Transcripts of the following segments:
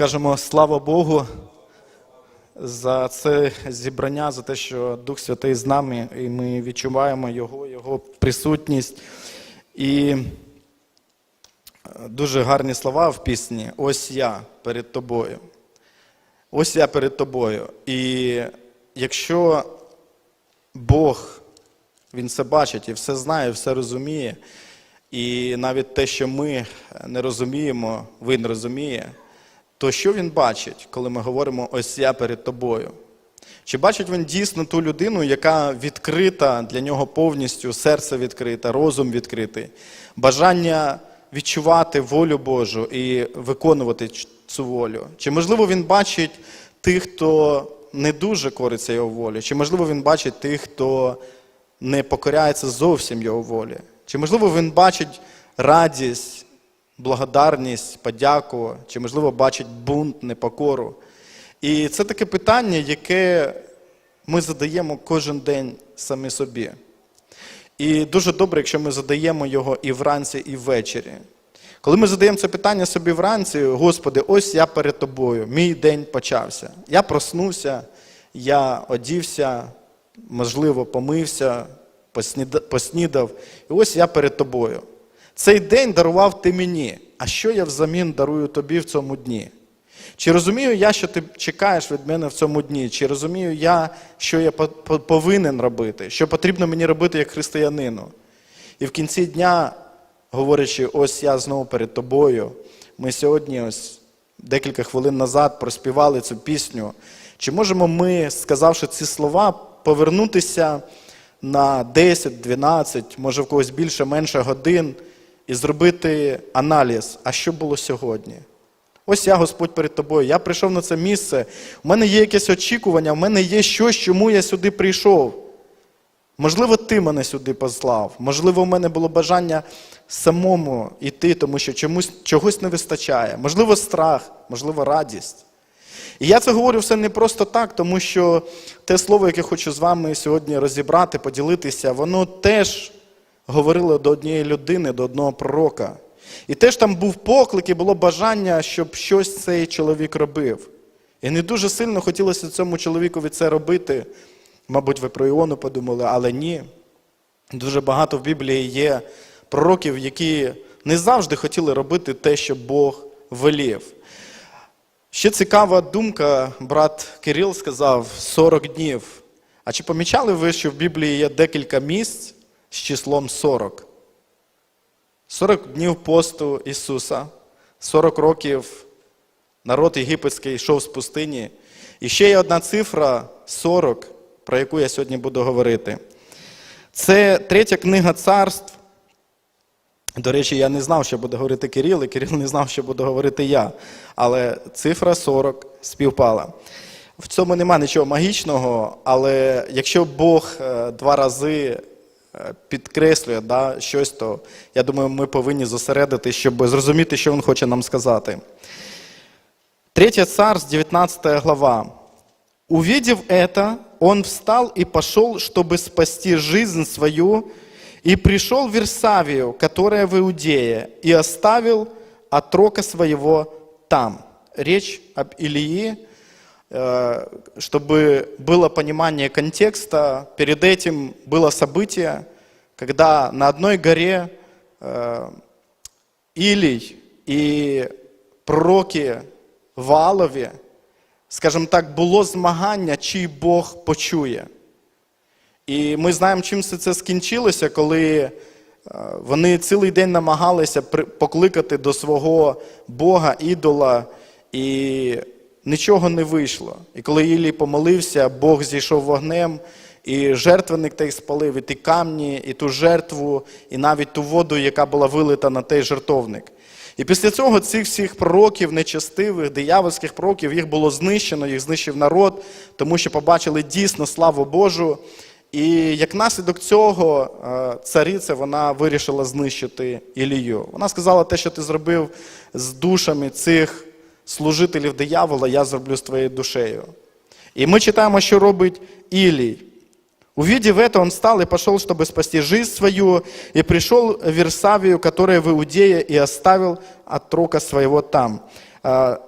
скажемо слава Богу за це зібрання, за те, що Дух Святий з нами, і ми відчуваємо Його, Його присутність. І е, дуже гарні слова в пісні Ось я перед тобою. Ось я перед тобою. І якщо Бог, Він все бачить і все знає, все розуміє, і навіть те, що ми не розуміємо, Він розуміє, то що він бачить, коли ми говоримо ось я перед тобою? Чи бачить він дійсно ту людину, яка відкрита для нього повністю, серце відкрите, розум відкритий, бажання відчувати волю Божу і виконувати цю волю? Чи можливо він бачить тих, хто не дуже кориться його волі? Чи можливо він бачить тих, хто не покоряється зовсім його волі? Чи можливо він бачить радість, благодарність, подяку, чи, можливо, бачить бунт, непокору. І це таке питання, яке ми задаємо кожен день самі собі. І дуже добре, якщо ми задаємо його і вранці, і ввечері. Коли ми задаємо це питання собі вранці, Господи, ось я перед тобою, мій день почався. Я проснувся, я одівся, можливо, помився, поснідав, і ось я перед тобою. Цей день дарував ти мені. А що я взамін дарую тобі в цьому дні? Чи розумію я, що ти чекаєш від мене в цьому дні? Чи розумію я, що я по- по- повинен робити, що потрібно мені робити як християнину? І в кінці дня, говорячи, ось я знову перед тобою, ми сьогодні, ось декілька хвилин назад, проспівали цю пісню. Чи можемо ми, сказавши ці слова, повернутися на 10, 12, може в когось більше, менше годин і зробити аналіз, а що було сьогодні? Ось я, Господь, перед тобою. Я прийшов на це місце. У мене є якесь очікування, у мене є щось, чому я сюди прийшов. Можливо, ти мене сюди послав. Можливо, у мене було бажання самому йти, тому що чомусь, чогось не вистачає. Можливо, страх, можливо, радість. І я це говорю все не просто так, тому що те слово, яке хочу з вами сьогодні розібрати, поділитися, воно теж говорило до однієї людини, до одного пророка. І теж там був поклик, і було бажання, щоб щось цей чоловік робив. І не дуже сильно хотілося цьому чоловікові це робити. Мабуть, ви про Іону подумали, але ні. Дуже багато в Біблії є пророків, які не завжди хотіли робити те, що Бог велів. Ще цікава думка, брат Кирил сказав 40 днів. А чи помічали ви, що в Біблії є декілька місць з числом 40? 40 днів посту Ісуса, 40 років народ єгипетський йшов з пустині. І ще є одна цифра 40, про яку я сьогодні буду говорити. Це третя книга царств. До речі, я не знав, що буде говорити Кирил, і Кирил не знав, що буду говорити я. Але цифра 40 співпала. В цьому нема нічого магічного, але якщо Бог е, два рази підкреслює да, щось, то я думаю, ми повинні зосередити, щоб зрозуміти, що він хоче нам сказати. Третья царств, 19 глава. Увидев это, он встал и пошел, чтобы спасти жизнь свою, и пришел в Версавию, которая в Иудее, и оставил отрока своего там. Речь об Илии, э, чтобы было понимание контекста. Перед этим было событие, когда на одной горе э, Илий і пророки Ваалові, скажімо так, було змагання, чий Бог почує. І ми знаємо, чим все це скінчилося, коли е, вони цілий день намагалися при- покликати до свого Бога, ідола, і нічого не вийшло. І коли Ілій помолився, Бог зійшов вогнем, і жертвенник той спалив, і ті камні, і ту жертву, і навіть ту воду, яка була вилита на той жертовник. І після цього цих всіх пророків, нечестивих, диявольських пророків, їх було знищено, їх знищив народ, тому що побачили дійсно славу Божу. І як наслідок цього е, цариця вона вирішила знищити Ілію. Вона сказала, те, що ти зробив з душами цих служителів диявола, я зроблю з твоєю душею. І ми читаємо, що робить Ілій. Увидев это, он встал и пошел, чтобы спасти жизнь свою, и пришел в Версавию, которая в Иудее, и оставил отрока своего там.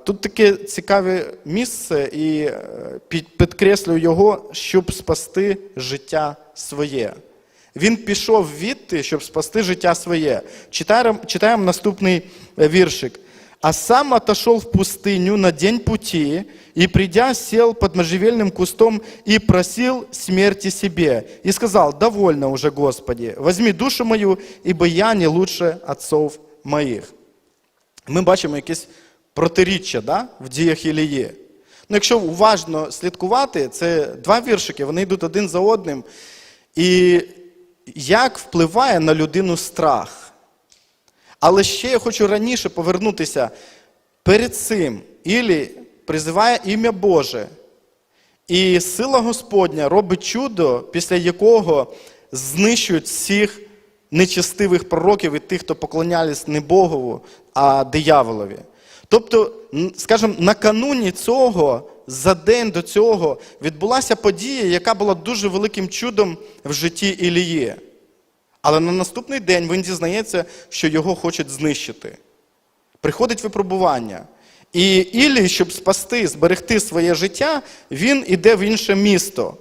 Тут таке цікаве місце, і е, під- підкреслюю його, щоб спасти життя своє. Він пішов відти, щоб спасти життя своє. Читаємо, читаємо наступний е, віршик. «А сам отошел в пустыню на день пути, и, придя, сел под можжевельным кустом и просил смерти себе. И сказал, довольно уже, Господи, возьми душу мою, ибо я не лучше отцов моїх». Ми бачимо якесь протиріччя да, в діях Ілії. Ну, якщо уважно слідкувати, це два віршики, вони йдуть один за одним. І як впливає на людину страх? Але ще я хочу раніше повернутися. Перед цим Ілі призиває ім'я Боже. І сила Господня робить чудо, після якого знищують всіх нечестивих пророків і тих, хто поклонялись не Богову, а дияволові. Тобто, скажімо, накануні цього, за день до цього, відбулася подія, яка була дуже великим чудом в житті Ілії. Але на наступний день він дізнається, що його хочуть знищити. Приходить випробування. І Ілій, щоб спасти, зберегти своє життя, він іде в інше місто.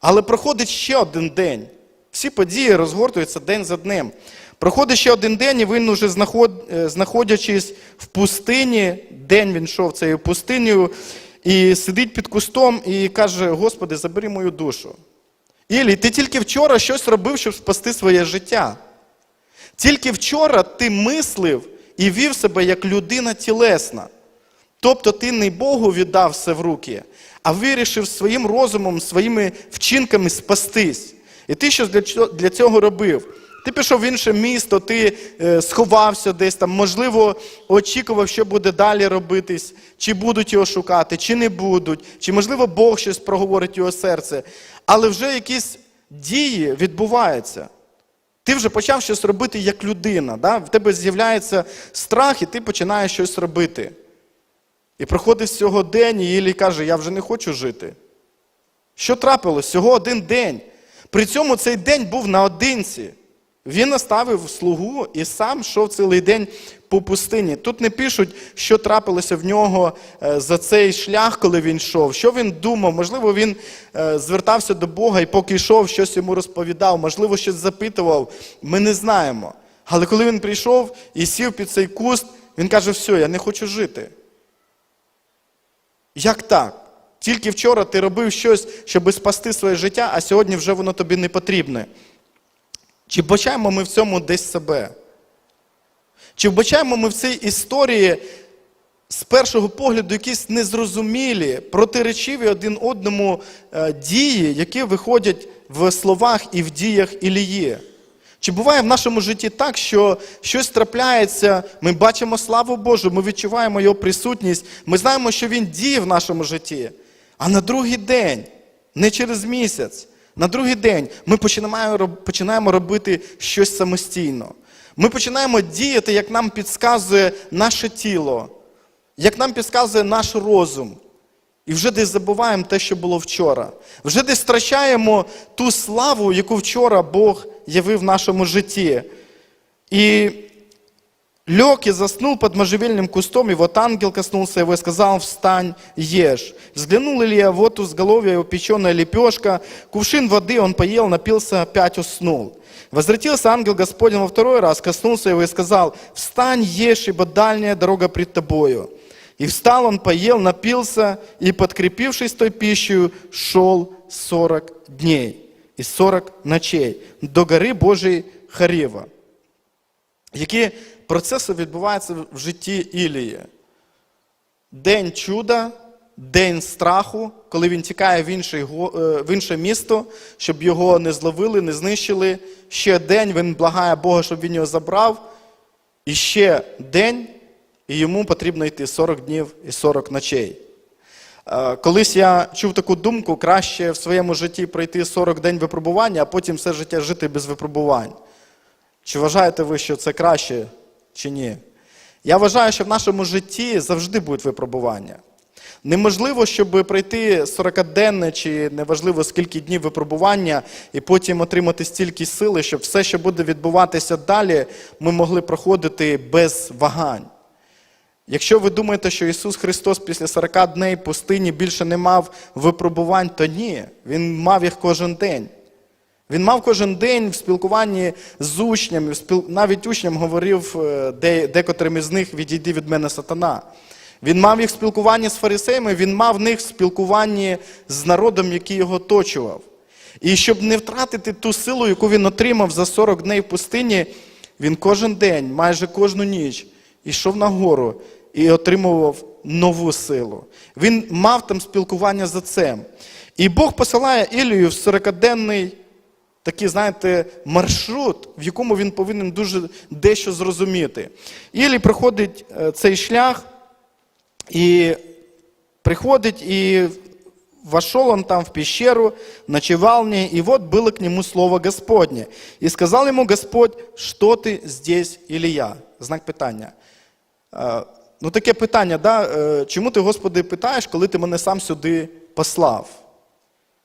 Але проходить ще один день. Всі події розгортуються день за днем. Проходить ще один день, і він уже е, знаходячись в пустині, день він йшов цією пустинею, і сидить під кустом і каже: Господи, забери мою душу. Ілій, ти тільки вчора щось робив, щоб спасти своє життя. Тільки вчора ти мислив і вів себе як людина тілесна. Тобто ти не Богу віддав все в руки, а вирішив своїм розумом, своїми вчинками спастись. І ти щось для цього робив. Ти пішов в інше місто, ти е, сховався десь там, можливо, очікував, що буде далі робитись, чи будуть його шукати, чи не будуть, чи, можливо, Бог щось проговорить його серце. Але вже якісь дії відбуваються. Ти вже почав щось робити як людина. Да? В тебе з'являється страх, і ти починаєш щось робити. І проходить всього день, і Ілій каже, я вже не хочу жити. Що трапилось? Всього один день. При цьому цей день був наодинці. Він наставив слугу і сам йшов цілий день по пустині. Тут не пишуть, що трапилося в нього е, за цей шлях, коли він йшов, що він думав. Можливо, він е, звертався до Бога і поки йшов, щось йому розповідав, можливо, щось запитував. Ми не знаємо. Але коли він прийшов і сів під цей куст, він каже: все, я не хочу жити. Як так? Тільки вчора ти робив щось, щоб спасти своє життя, а сьогодні вже воно тобі не потрібне. Чи вбачаємо ми в цьому десь себе? Чи вбачаємо ми в цій історії з першого погляду якісь незрозумілі, протиречиві один одному е, дії, які виходять в словах і в діях Ілії? Чи буває в нашому житті так, що щось трапляється, ми бачимо славу Божу, ми відчуваємо Його присутність, ми знаємо, що Він діє в нашому житті, а на другий день, не через місяць, на другий день ми починаємо, робити щось самостійно. Ми починаємо діяти, як нам підказує наше тіло, як нам підказує наш розум. І вже десь забуваємо те, що було вчора. Вже десь втрачаємо ту славу, яку вчора Бог явив в нашому житті. И лег и заснул под можжевельным кустом, и вот ангел коснулся его и сказал, встань, ешь. Взглянул Илья, вот у сголовья его печеная лепешка, кувшин воды он поел, напился, опять уснул. Возвратился ангел Господень во второй раз, коснулся его и сказал, встань, ешь, ибо дальняя дорога пред тобою. И встал он, поел, напился, и, подкрепившись той пищей, шел сорок дней и сорок ночей до гори Божией Харіва. Які процеси відбуваються в житті Ілії? День чуда, день страху, коли він тікає в, інший, го- е, в інше місто, щоб його не зловили, не знищили. Ще день він благає Бога, щоб він його забрав. І ще день, і йому потрібно йти 40 днів і 40 ночей. Е, Колись я чув таку думку, краще в своєму житті пройти 40 день випробування, а потім все життя жити без випробувань. Чи вважаєте ви, що це краще, чи ні? Я вважаю, що в нашому житті завжди будуть випробування. Неможливо, щоб пройти 40-денне чи неважливо скільки днів випробування і потім отримати стільки сили, щоб все, що буде відбуватися далі, ми могли проходити без вагань. Якщо ви думаєте, що Ісус Христос після 40 днів пустині більше не мав випробувань, то ні. Він мав їх кожен день. Він мав кожен день в спілкуванні з учнями, навіть учням говорив е, декотрим із них відійди від мене сатана. Він мав їх в спілкуванні з фарисеями, він мав в них в спілкуванні з народом, який його оточував. І щоб не втратити ту силу, яку він отримав за 40 днів в пустині, він кожен день, майже кожну ніч, йшов на гору і отримував нову силу. Він мав там спілкування з отцем. І Бог посилає Ілію в 40-денний такий, знаєте, маршрут, в якому він повинен дуже дещо зрозуміти. Ілі проходить е, цей шлях, і приходить и вошел он там в пещеру, ночевал в ней, и вот к нему слово Господне. И сказал ему Господь, что ты здесь, Ілія? Знак питання. Е, Ну, таке питання, да? е, чому ти, Господи, питаєш, коли ти мене сам сюди послав?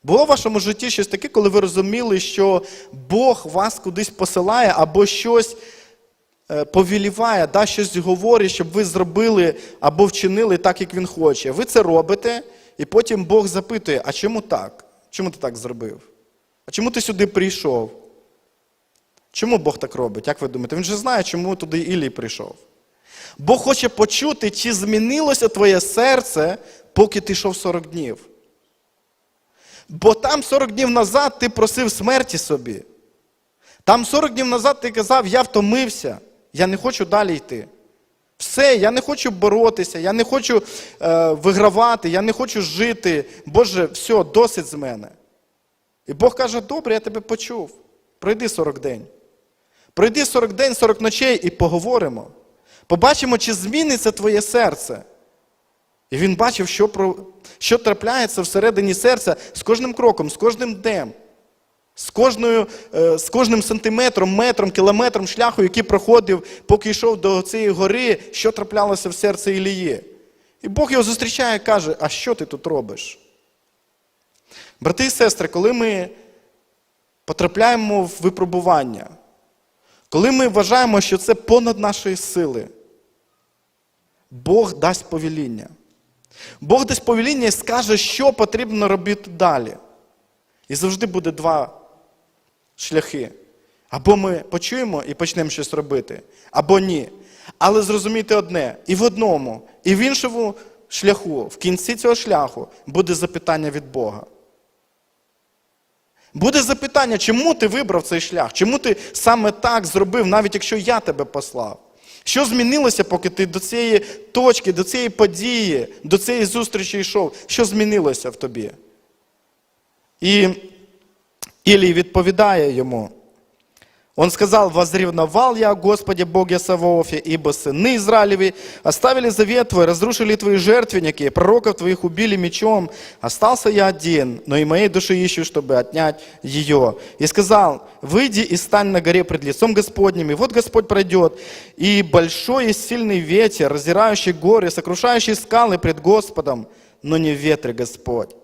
Було в вашому житті щось таке, коли ви розуміли, що Бог вас кудись посилає або щось е, повіліває, да, щось говорить, щоб ви зробили або вчинили так, як він хоче. Ви це робите, і потім Бог запитує: а чому так? Чому ти так зробив? А чому ти сюди прийшов? Чому Бог так робить? Як ви думаєте? Він же знає, чому туди Ілій прийшов. Бог хоче почути, чи змінилося твоє серце, поки ти йшов 40 днів. Бо там 40 днів назад ти просив смерті собі. Там 40 днів назад ти казав, я втомився, я не хочу далі йти. Все, я не хочу боротися, я не хочу е, вигравати, я не хочу жити. Боже, все, досить з мене. І Бог каже, добре, я тебе почув. Пройди 40 день. Пройди 40 день, 40 ночей і поговоримо. Побачимо, чи зміниться твоє серце. І він бачив, що, про, що трапляється всередині серця з кожним кроком, з кожним днем, з, кожною, е, з кожним сантиметром, метром, кілометром шляху, який проходив, поки йшов до цієї гори, що траплялося в серці Ілії. І Бог його зустрічає і каже, а що ти тут робиш? Брати і сестри, коли ми потрапляємо в випробування, коли ми вважаємо, що це понад нашої сили, Бог дасть повеління. Бог дасть повеління і скаже, що потрібно робити далі. І завжди буде два шляхи. Або ми почуємо і почнемо щось робити, або ні. Але зрозумійте одне: і в одному, і в іншому шляху, в кінці цього шляху, буде запитання від Бога. Буде запитання, чому ти вибрав цей шлях? Чому ти саме так зробив, навіть якщо я тебе послав? Що змінилося, поки ти до цієї точки, до цієї події, до цієї зустрічі йшов? Що змінилося в тобі? І Ілій відповідає йому. Он сказал, возревновал я о Господе Боге Саваофе, ибо сыны Израилеви оставили завет твой, разрушили твои жертвенники, пророков твоих убили мечом. Остался я один, но и моей души ищу, чтобы отнять ее. И сказал, выйди и стань на горе пред лицом Господним, и вот Господь пройдет, и большой и сильный ветер, раздирающий горы, сокрушающий скалы пред Господом, но не в ветре Господь.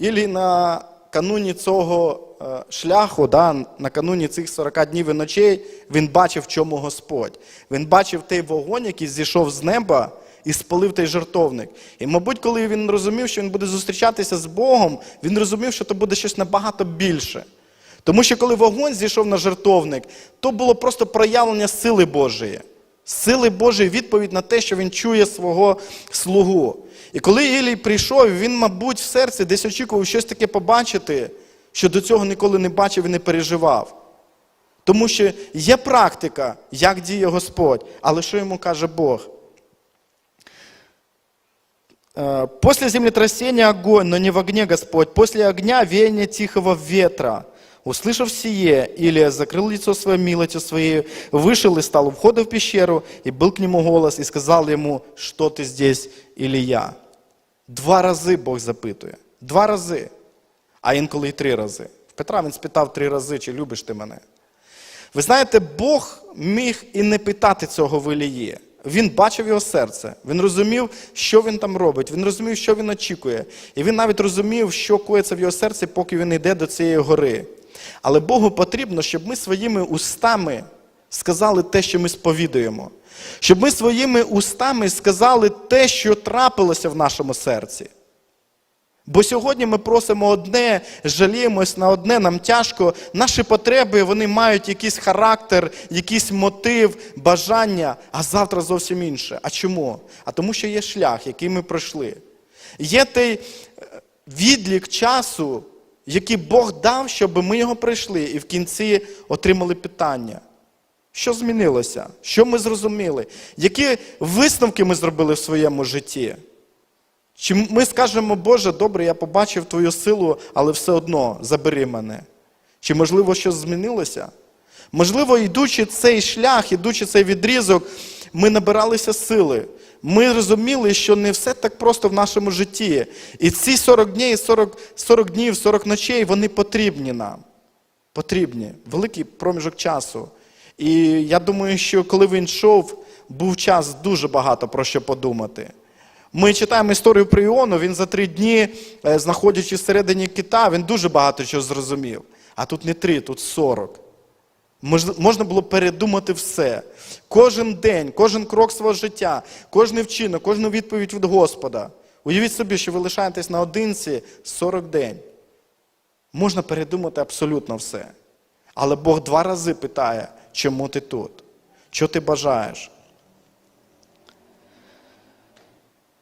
Ілі на кануні цього е, шляху, да, накануні цих 40 днів і ночей, він бачив, в чому Господь. Він бачив той вогонь, який зійшов з неба і спалив той жертовник. І, мабуть, коли він розумів, що він буде зустрічатися з Богом, він розумів, що це буде щось набагато більше. Тому що коли вогонь зійшов на жертовник, то було просто проявлення сили Божої. Сили Божої відповідь на те, що він чує свого слугу. І коли Ілій прийшов, він, мабуть, в серці десь очікував щось таке побачити, що до цього ніколи не бачив і не переживав. Тому що є практика, як діє Господь, але що йому каже Бог? Э, После землетрясения огонь, но не в огне Господь. После огня веяние тихого ветра. Услышав сие, Илия закрыл лицо своей милостью своей, вышел и стал у входа в пещеру, и был к нему голос, и сказал ему, что ты здесь, Ілія? Два рази Бог запитує. Два рази. А інколи й три рази. В Петра він спитав три рази, чи любиш ти мене. Ви знаєте, Бог міг і не питати цього в Ілії. Він бачив його серце, він розумів, що він там робить, він розумів, що він очікує. І він навіть розумів, що коїться в його серці, поки він йде до цієї гори. Але Богу потрібно, щоб ми своїми устами сказали те, що ми сповідуємо. Щоб ми своїми устами сказали те, що трапилося в нашому серці. Бо сьогодні ми просимо одне, жаліємось на одне, нам тяжко. Наші потреби вони мають якийсь характер, якийсь мотив, бажання, а завтра зовсім інше. А чому? А тому, що є шлях, який ми пройшли. Є той е, відлік часу, який Бог дав, щоб ми його пройшли, і в кінці отримали питання. Що змінилося? Що ми зрозуміли? Які висновки ми зробили в своєму житті? Чи ми скажемо, Боже, добре, я побачив Твою силу, але все одно забери мене? Чи, можливо, щось змінилося? Можливо, йдучи цей шлях, ідучи цей відрізок, ми набиралися сили. Ми розуміли, що не все так просто в нашому житті. І ці 40 днів, 40, 40 днів, 40 ночей, вони потрібні нам. Потрібні. Великий проміжок часу. І я думаю, що коли він йшов, був час дуже багато про що подумати. Ми читаємо історію про Іону, він за три дні, е, знаходячись всередині кита, він дуже багато чого зрозумів. А тут не три, тут сорок. Мож- Можна було передумати все. Кожен день, кожен крок свого життя, кожен вчинок, кожну відповідь від Господа. Уявіть собі, що ви лишаєтесь наодинці 40 день. Можна передумати абсолютно все. Але Бог два рази питає, чому ти тут? Що ти бажаєш?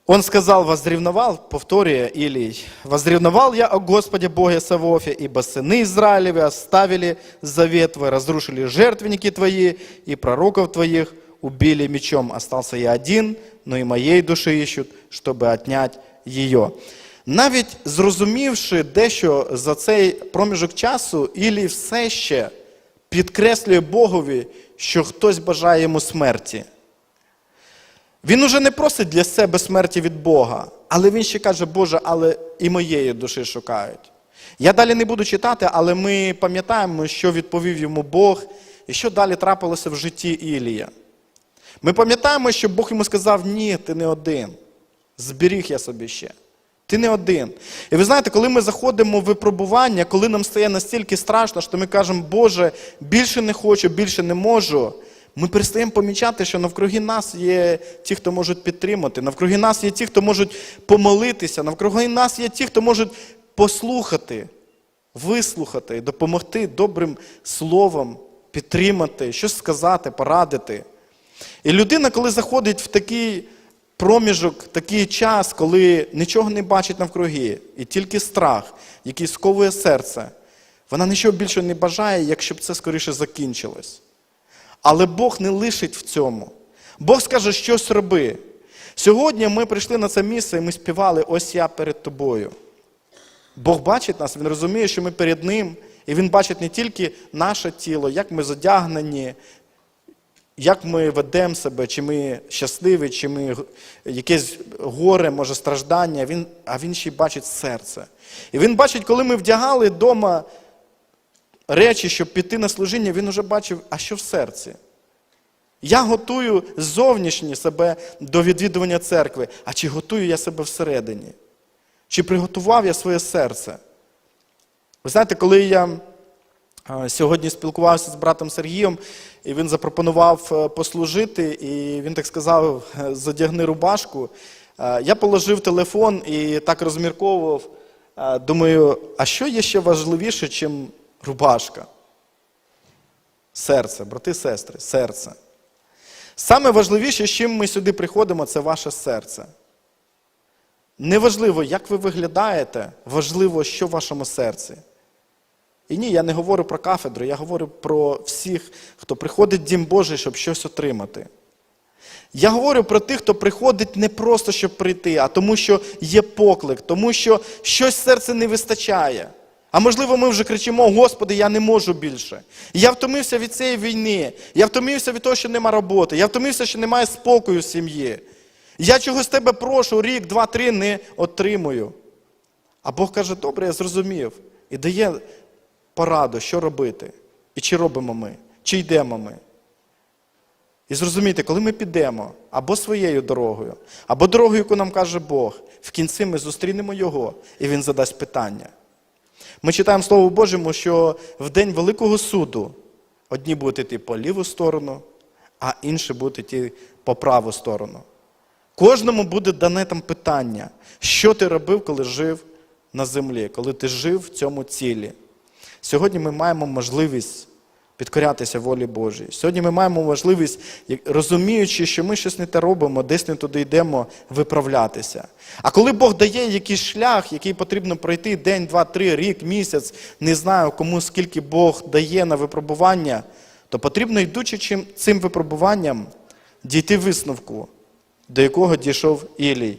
Он сказал, возревновал, повторяя Илий, возревновал я о Господе Боге Савофе, ибо сыны Израилевы оставили завет твой, разрушили жертвенники твои, и пророков твоих убили мечом. Остался я один, но и моей души ищут, чтобы отнять ее. Навіть зрозумівши дещо за цей проміжок часу, Ілій все ще підкреслює Богові, що хтось бажає йому смерті. Він уже не просить для себе смерті від Бога, але він ще каже, Боже, але і моєї душі шукають. Я далі не буду читати, але ми пам'ятаємо, що відповів йому Бог і що далі трапилося в житті Ілія. Ми пам'ятаємо, що Бог йому сказав, ні, ти не один. Зберіг я собі ще. Ти не один. І ви знаєте, коли ми заходимо в випробування, коли нам стає настільки страшно, що ми кажемо, Боже, більше не хочу, більше не можу. Ми перестаємо помічати, що навкруги нас є ті, хто можуть підтримати, навкруги нас є ті, хто можуть помолитися, навкруги нас є ті, хто можуть послухати, вислухати, допомогти добрим словом, підтримати, щось сказати, порадити. І людина, коли заходить в такий проміжок, такий час, коли нічого не бачить навкруги, і тільки страх, який сковує серце, вона нічого більше не бажає, якщо б це скоріше закінчилось. Але Бог не лишить в цьому. Бог скаже, щось роби. Сьогодні ми прийшли на це місце і ми співали Ось я перед тобою. Бог бачить нас, Він розуміє, що ми перед Ним, і Він бачить не тільки наше тіло, як ми задягнені, як ми ведемо себе, чи ми щасливі, чи ми якесь горе, може страждання, він, а Він ще й бачить серце. І Він бачить, коли ми вдягали вдома речі, щоб піти на служіння, він уже бачив, а що в серці. Я готую зовнішні себе до відвідування церкви, а чи готую я себе всередині? Чи приготував я своє серце? Ви знаєте, коли я сьогодні спілкувався з братом Сергієм, і він запропонував е, послужити, і він так сказав: е, задягни рубашку. Е, Я положив телефон і так розмірковував. Думаю, а що є ще важливіше, ніж рубашка? Серце, брати сестри, серце. Саме важливіше, з чим ми сюди приходимо, це ваше серце. Неважливо, як ви виглядаєте, важливо, що в вашому серці. І ні, я не говорю про кафедру, я говорю про всіх, хто приходить в Дім Божий, щоб щось отримати. Я говорю про тих, хто приходить не просто, щоб прийти, а тому, що є поклик, тому що щось в серці не вистачає. А можливо, ми вже кричимо: Господи, я не можу більше. Я втомився від цієї війни, я втомився від того, що нема роботи, я втомився, що немає спокою в сім'ї. Я чогось тебе прошу, рік, два, три не отримую. А Бог каже, добре, я зрозумів. І дає пораду, що робити. І чи робимо ми, чи йдемо ми. І зрозумійте, коли ми підемо або своєю дорогою, або дорогою, яку нам каже Бог, в кінці ми зустрінемо Його, і Він задасть питання. Ми читаємо Слово Божому, що в день Великого суду одні будуть йти по ліву сторону, а інші будуть йти по праву сторону. Кожному буде дане там питання, що ти робив, коли жив на землі, коли ти жив в цьому цілі. Сьогодні ми маємо можливість підкорятися волі Божій. Сьогодні ми маємо можливість, розуміючи, що ми щось не те робимо, десь не туди йдемо, виправлятися. А коли Бог дає якийсь шлях, який потрібно пройти день, два, три, рік, місяць, не знаю, кому скільки Бог дає на випробування, то потрібно, йдучи цим випробуванням, дійти висновку, до якого дійшов Ілій.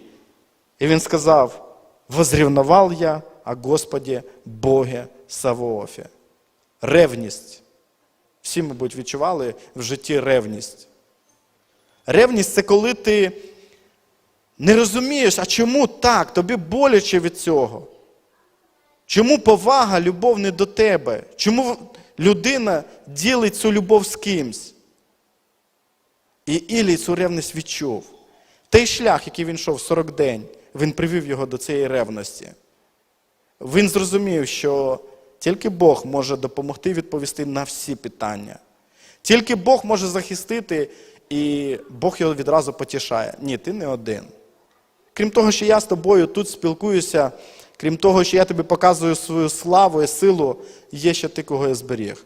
І він сказав: возрівнував я о Господі Боге Савоофі. Ревність. Всі, мабуть, відчували в житті ревність. Ревність це коли ти не розумієш, а чому так, тобі боляче від цього. Чому повага, любов не до тебе? Чому людина ділить цю любов з кимсь? І Ілій цю ревність відчув. Той шлях, який він йшов 40 день, він привів його до цієї ревності. Він зрозумів, що тільки Бог може допомогти відповісти на всі питання. Тільки Бог може захистити, і Бог його відразу потішає. Ні, ти не один. Крім того, що я з тобою тут спілкуюся, крім того, що я тобі показую свою славу і силу, є ще ти, кого я зберіг.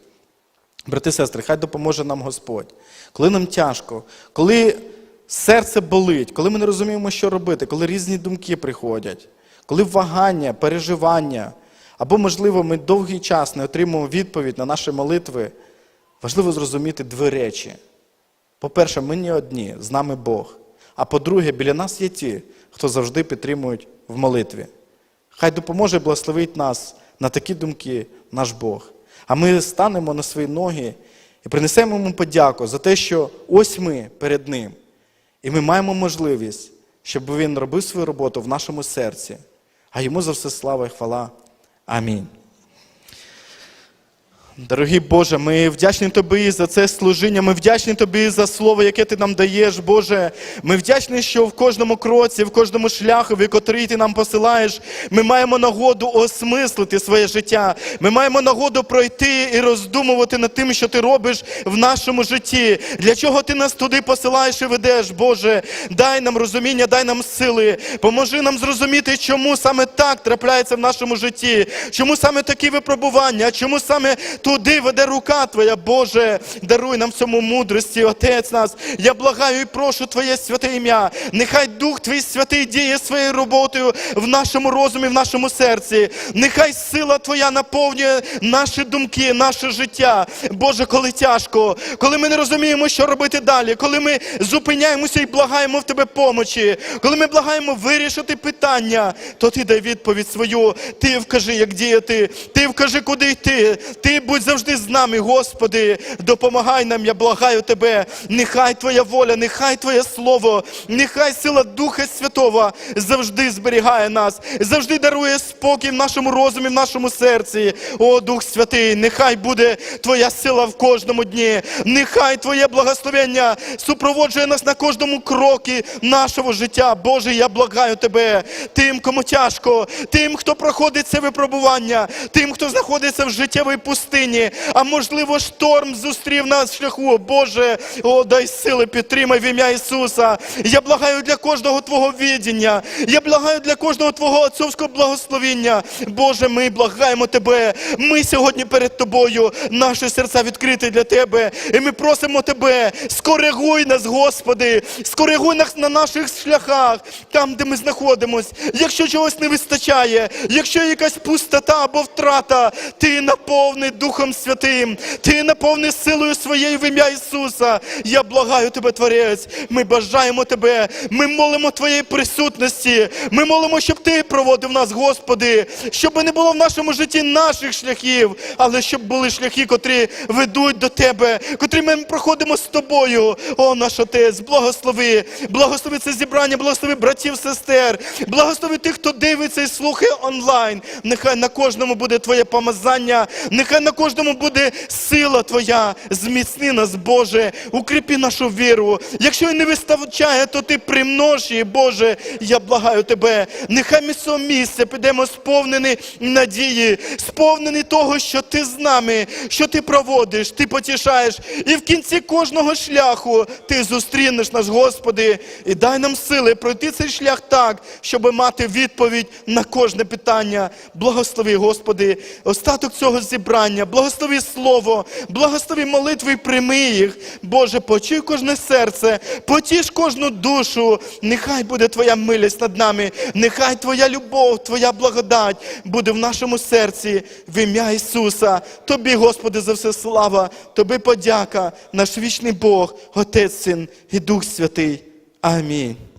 Брати сестри, хай допоможе нам Господь. Коли нам тяжко, коли серце болить, коли ми не розуміємо, що робити, коли різні думки приходять, коли вагання, переживання, або, можливо, ми довгий час не отримуємо відповідь на наші молитви, важливо зрозуміти дві речі. По-перше, ми не одні, з нами Бог. А по-друге, біля нас є ті, хто завжди підтримують в молитві. Хай допоможе благословить нас на такі думки наш Бог. А ми станемо на свої ноги і принесемо йому подяку за те, що ось ми перед Ним. І ми маємо можливість, щоб Він робив свою роботу в нашому серці. А йому за все слава і хвала. Амінь. Дорогий Боже, ми вдячні Тобі за це служіння. Ми вдячні Тобі за слово, яке Ти нам даєш, Боже. Ми вдячні, що в кожному кроці, в кожному шляхові, котрий Ти нам посилаєш, ми маємо нагоду осмислити своє життя. Ми маємо нагоду пройти і роздумувати над тим, що ти робиш в нашому житті. Для чого ти нас туди посилаєш і ведеш, Боже? Дай нам розуміння, дай нам сили. Поможи нам зрозуміти, чому саме так трапляється в нашому житті, чому саме такі випробування, чому саме туди веде рука Твоя, Боже, даруй нам в цьому мудрості, Отець нас. Я благаю і прошу Твоє святе ім'я. Нехай Дух Твій святий діє своєю роботою в нашому розумі, в нашому серці. Нехай сила Твоя наповнює наші думки, наше життя. Боже, коли тяжко, коли ми не розуміємо, що робити далі, коли ми зупиняємося і благаємо в Тебе помочі, коли ми благаємо вирішити питання, то Ти дай відповідь свою. Ти вкажи, як діяти, ти вкажи, куди йти. Ти будь завжди з нами, Господи. Допомагай нам, я благаю Тебе. Нехай Твоя воля, нехай Твоє Слово, нехай сила Духа Святого завжди зберігає нас, завжди дарує спокій в нашому розумі, в нашому серці. О, Дух Святий, нехай буде Твоя сила в кожному дні. Нехай Твоє благословення супроводжує нас на кожному крокі нашого життя. Боже, я благаю Тебе, тим, кому тяжко, тим, хто проходить це випробування, тим, хто знаходиться в життєвій пустині, а можливо, шторм зустрів нас в шляху. Боже, о, дай сили, підтримай в ім'я Ісуса. Я благаю для кожного Твого відіння. Я благаю для кожного Твого отцовського благословіння. Боже, ми благаємо Тебе. Ми сьогодні перед Тобою. Наші серця відкриті для Тебе. І ми просимо Тебе, скоригуй нас, Господи, скоригуй нас на наших шляхах, там, де ми знаходимось. Якщо чогось не вистачає, якщо якась пустота або втрата, Ти наповни Духом Святим, Ти наповни силою своєю в ім'я Ісуса. Я благаю Тебе, Творець. Ми бажаємо Тебе. Ми молимо Твоєї присутності. Ми молимо, щоб Ти проводив нас, Господи, щоб не було в нашому житті наших шляхів, але щоб були шляхи, котрі ведуть до Тебе, котрі ми проходимо з Тобою. О, наш Отець, благослови, благослови це зібрання, благослови братів, сестер, благослови тих, хто дивиться і слухає онлайн. Нехай на кожному буде Твоє помазання, нехай на кожному буде сила Твоя. Зміцни нас, Боже, укріпи нашу віру. Якщо не вистачає, то Ти примнож її, Боже. Я благаю Тебе. Нехай ми цього місця підемо сповнені надії, сповнені того, що Ти з нами, що Ти проводиш, Ти потішаєш. І в кінці кожного шляху Ти зустрінеш нас, Господи, і дай нам сили пройти цей шлях так, щоб мати відповідь на кожне питання. Благослови, Господи, остаток цього зібрання, благослови Слово, благослови молитви і прийми їх. Боже, почуй кожне серце, потіш кожну душу. Нехай буде Твоя милість над нами, нехай Твоя любов, Твоя благодать буде в нашому серці в ім'я Ісуса. Тобі, Господи, за все слава, Тобі подяка, наш вічний Бог, Отець, Син і Дух Святий. Амінь.